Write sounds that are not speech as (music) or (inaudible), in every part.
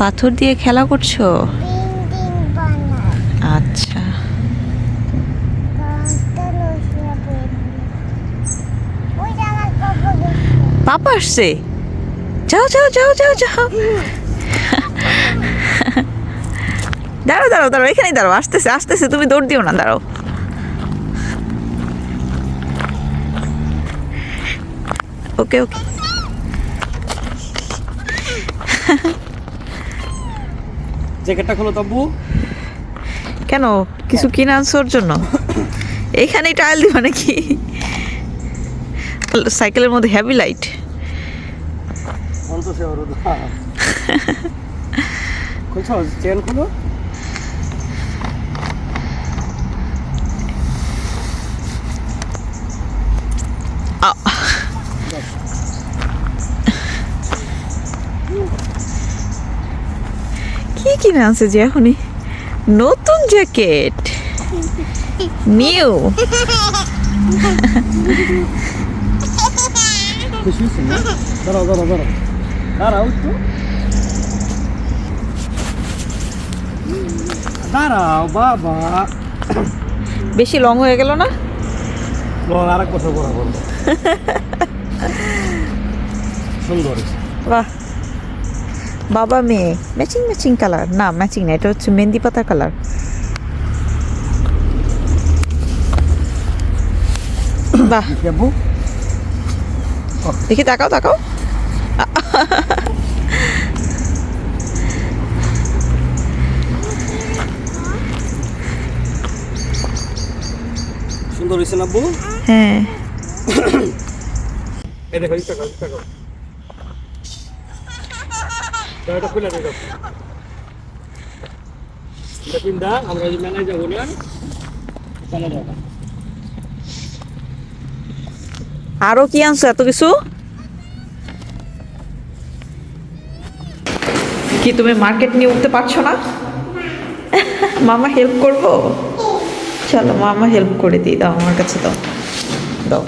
পাথর দিয়ে খেলা করছ? আচ্ছা। পাপা আসছে? যাও যাও যাও যাও যাও। দাঁড়াও দাঁড়াও দাঁড়াও, এখানেই দাঁড়াও, আসতেছে আসতেছে, তুমি দৌড় দিও না, দাঁড়াও। ওকে ওকে। জ্যাকেটটা খোলো তব্বু কেন? কিছু কিনে আনছোর জন্য? এইখানেই টাইল দিবা নাকি? সাইকেলের মধ্যে হ্যাভি লাইট চেন খুলো? কি কিনে আছে যে এখনই? নতুন জ্যাকেট। নিউ। দাঁড়াও বাবা। বেশি লং হয়ে গেল না? আর এক বছর (laughs) সুন্দর। বাহ। বাবা মেয়ে ম্যাচিং ম্যাচিং কালার না ম্যাচিং না এটা হচ্ছে মেহেন্দি পাতা কালার বাহ। দেখি তাকাও তাকাও। সুন্দর হয়েছে না বউ হ্যাঁ। এই দেখো দাও, এটা খুলে দেখো এটা আমরা যে মেলায় যাব না। চলে যাব আরও কি আনছো? এত কিছু? কি তুমি মার্কেট নিয়ে উঠতে পারছ না? মামা হেল্প করব। চলো মামা হেল্প করে দিই। দাও আমার কাছে দাও। দাও।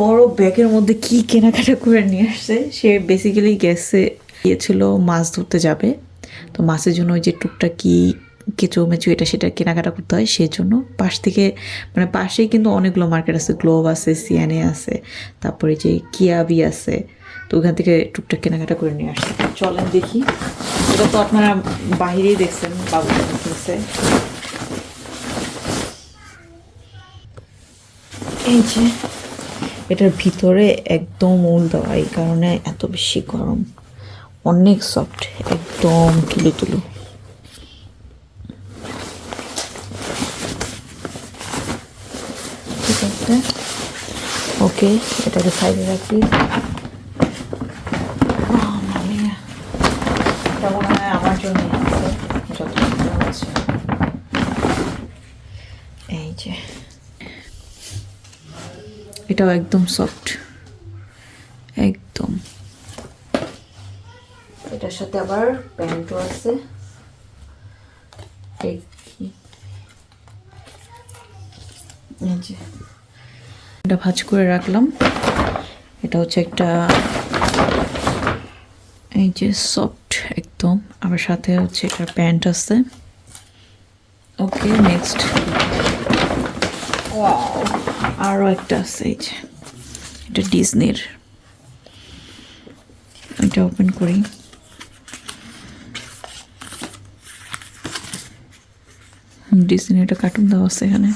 বড় ব্যাগের মধ্যে কি কেনাকাটা করে নিয়ে আসছে সে বেসিক্যালি গেছে গিয়েছিল মাছ ধরতে যাবে। তো মাছের জন্য ওই যে টুকটাক কি কেঁচো, মেচু, এটা সেটা কেনাকাটা করতে হয় সেই জন্য পাশ থেকে মানে পাশেই কিন্তু অনেকগুলো মার্কেট আছে গ্লোব আছে সিয়ানে আছে, তারপরে যে কিয়াবি আছে, তো ওখান থেকে টুকটাক কেনাকাটা করে নিয়ে আসছে চলেন দেখি। এটা তো আপনারা বাহিরেই দেখছেন বাবু এই যে এটার ভিতরে একদম উল দেওয়া, এই কারণে এত বেশি গরম। অনেক সফট একদম তুলু তুলু। ঠিক আছে। ওকে, এটাকে সাইডে রাখি। মনে আমার জন্য আছে। এই যে। এটাও একদম সফট একদম। এটার সাথে আবার প্যান্টও আছে। এটা ভাজ করে রাখলাম। এটা হচ্ছে একটা এই যে সফট একদম। আবার সাথে হচ্ছে একটা প্যান্ট আছে। ওকে নেক্সট আরও একটা আছে, এই যে, এটা ডিজনির। এটা ওপেন করি। ডিজনি একটা কার্টুন দেওয়া আছে এখানে।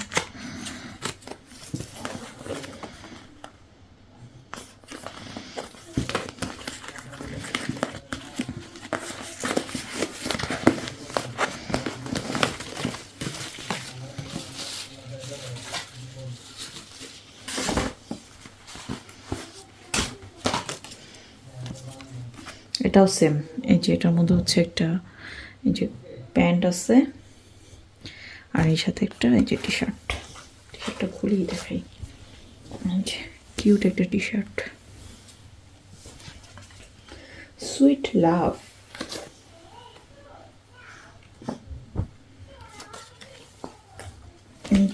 এটাও সেম এই যে এটার মধ্যে হচ্ছে একটা, এই যে প্যান্ট আছে, আর এই সাথে একটা, এই যে টি শার্ট টি শার্টটা খুলেই দেখাই কিউট একটা টি শার্ট সুইট লাভ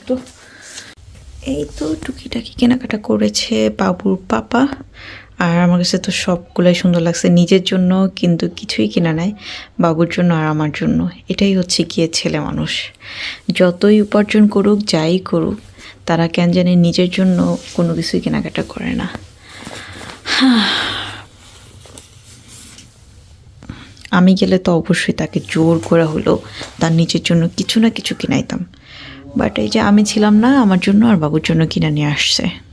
তো। এই তো টুকিটাকি কেনাকাটা করেছে বাবুর পাপা। আর আমার কাছে তো সবগুলাই সুন্দর লাগছে। নিজের জন্য কিন্তু কিছুই কিনা নাই, বাবুর জন্য আর আমার জন্য। এটাই হচ্ছে গিয়ে ছেলে মানুষ। যতই উপার্জন করুক, যাই করুক, তারা কেন জানে নিজের জন্য কোনো কিছুই কেনাকাটা করে না। (sighs) আমি গেলে তো অবশ্যই তাকে জোর করা হলো তার নিজের জন্য কিছু না কিছু কিনাইতাম। বাট এই যে আমি ছিলাম না, আমার জন্য আর বাবুর জন্য কিনা নিয়ে আসছে।